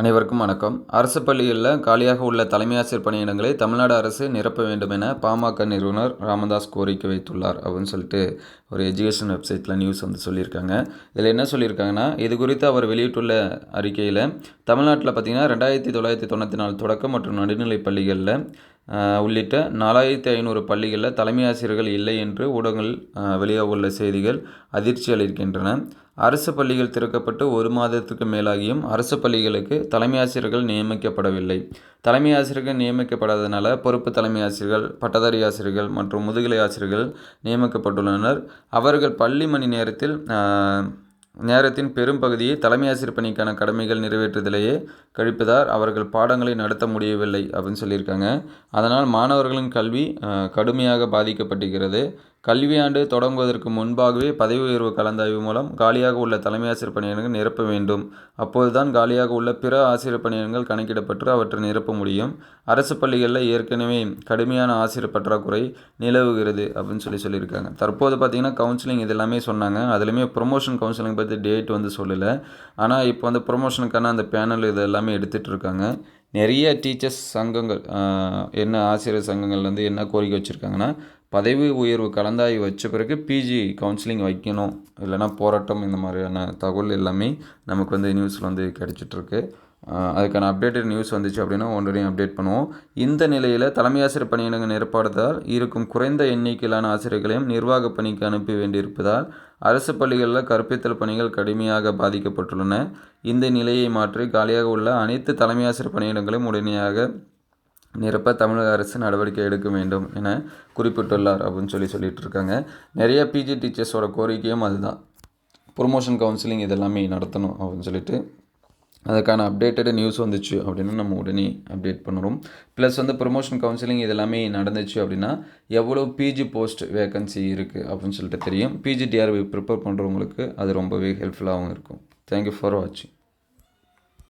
அனைவருக்கும் வணக்கம். அரசு பள்ளிகளில் காலியாக உள்ள தலைமை ஆசிரியர் பணியிடங்களை தமிழ்நாடு அரசு நிரப்ப வேண்டும் என பாமக நிறுவனர் ராமதாஸ் கோரிக்கை வைத்துள்ளார் அப்படின்னு சொல்லிட்டு ஒரு எஜுகேஷன் வெப்சைட்டில் நியூஸ் வந்து சொல்லியிருக்காங்க. இதில் என்ன சொல்லியிருக்காங்கன்னா இது குறித்து அவர் வெளியிட்டுள்ள அறிக்கையில் தமிழ்நாட்டில் பார்த்திங்கன்னா ரெண்டாயிரத்தி தொள்ளாயிரத்தி தொண்ணூற்றி நாலு தொடக்க மற்றும் நடுநிலை பள்ளிகளில் உள்ளிட்ட நாலாயிரத்தி ஐநூறு பள்ளிகளில் தலைமை ஆசிரியர்கள் இல்லை என்று ஊடகங்கள் வெளியாக உள்ள செய்திகள் அதிர்ச்சி அளிக்கின்றன. அரசு பள்ளிகள் திறக்கப்பட்டு ஒரு மாதத்துக்கு மேலாகியும் அரசு பள்ளிகளுக்கு தலைமை ஆசிரியர்கள் நியமிக்கப்படவில்லை. தலைமை ஆசிரியர்கள் நியமிக்கப்படாதனால பொறுப்பு தலைமை ஆசிரியர்கள் பட்டதாரி ஆசிரியர்கள் மற்றும் முதுகலை ஆசிரியர்கள் நியமிக்கப்பட்டுள்ளனர். அவர்கள் பள்ளி மணி நேரத்தில் நேரத்தின் பெரும்பகுதியை தலைமையாசிரியர் தலைமை ஆசிரியர் பணிக்கான கடமைகள் நிறைவேற்றுதலையே கழிப்பதால் அவர்கள் பாடங்களை நடத்த முடியவில்லை அப்படின்னு சொல்லியிருக்காங்க. அதனால் மாணவர்களின் கல்வி கடுமையாக பாதிக்கப்பட்டிருக்கிறது. கல்வியாண்டு தொடங்குவதற்கு முன்பாகவே பதவி உயர்வு கலந்தாய்வு மூலம் காலியாக உள்ள தலைமை ஆசிரியர் பணியிடங்கள் நிரப்ப வேண்டும். அப்போதுதான் காலியாக உள்ள பிற ஆசிரியர் பணியிடங்கள் கணக்கிடப்பட்டு அவற்றை நிரப்ப முடியும். அரசு பள்ளிகளில் ஏற்கனவே கடுமையான ஆசிரியர் பற்றாக்குறை நிலவுகிறது அப்படின்னு சொல்லி சொல்லியிருக்காங்க. தற்போது பார்த்திங்கன்னா கவுன்சிலிங் இது எல்லாமே சொன்னாங்க. அதுலேயுமே ப்ரொமோஷன் கவுன்சிலிங் பற்றி டேட் வந்து சொல்லலை. ஆனால் இப்போ வந்து ப்ரொமோஷனுக்கான அந்த பேனல் இது எல்லாமே எடுத்துகிட்டு இருக்காங்க. நிறைய டீச்சர்ஸ் சங்கங்கள் என்ன ஆசிரியர் சங்கங்கள் வந்து என்ன கோரிக்கை வச்சுருக்காங்கன்னா பதவி உயர்வு கலந்தாய்வு வச்ச பிறகு பிஜி கவுன்சிலிங் வைக்கணும். இல்லைன்னா போராட்டம் இந்த மாதிரியான தகவல் எல்லாமே நமக்கு வந்து நியூஸில் வந்து கிடச்சிட்ருக்கு அதுக்கான அப்டேட்டட் நியூஸ் வந்துச்சு அப்படின்னா ஒன்றரையும் அப்டேட் பண்ணுவோம். இந்த நிலையில் தலைமை ஆசிரியர் பணியிடங்கள் நிரப்பாததால் இருக்கும் குறைந்த எண்ணிக்கையிலான ஆசிரியர்களையும் நிர்வாக பணிக்கு அனுப்பி வேண்டியிருப்பதால் அரசு பள்ளிகளில் கற்பித்தல் பணிகள் கடுமையாக பாதிக்கப்பட்டுள்ளன. இந்த நிலையை மாற்றி காலியாக உள்ள அனைத்து தலைமை ஆசிரியர் பணியிடங்களையும் உடனடியாக நிரப்ப தமிழக அரசு நடவடிக்கை எடுக்க வேண்டும் என குறிப்பிட்டுள்ளார் அப்படின்னு சொல்லி சொல்லிட்டு இருக்காங்க நிறைய பிஜி டீச்சர்ஸோட கோரிக்கையும் அதுதான். ப்ரொமோஷன் கவுன்சிலிங் இதெல்லாமே நடத்தணும் அப்படின்னு சொல்லிட்டு அதுக்கான அப்டேட்டடு நியூஸ் வந்துச்சு அப்படின்னா நம்ம உடனே அப்டேட் பண்ணுறோம். ப்ளஸ் வந்து ப்ரொமோஷன் கவுன்சிலிங் இதெல்லாமே நடந்துச்சு அப்படின்னா எவ்வளோ பிஜி போஸ்ட் வேகன்சி இருக்குது அப்படின்னு சொல்லிட்டு தெரியும். பிஜி டிஆர்பி ப்ரிப்பேர் பண்ணுறவங்களுக்கு அது ரொம்பவே ஹெல்ப்ஃபுல்லாகவும் இருக்கும். தேங்க்யூ ஃபார் வாட்சிங்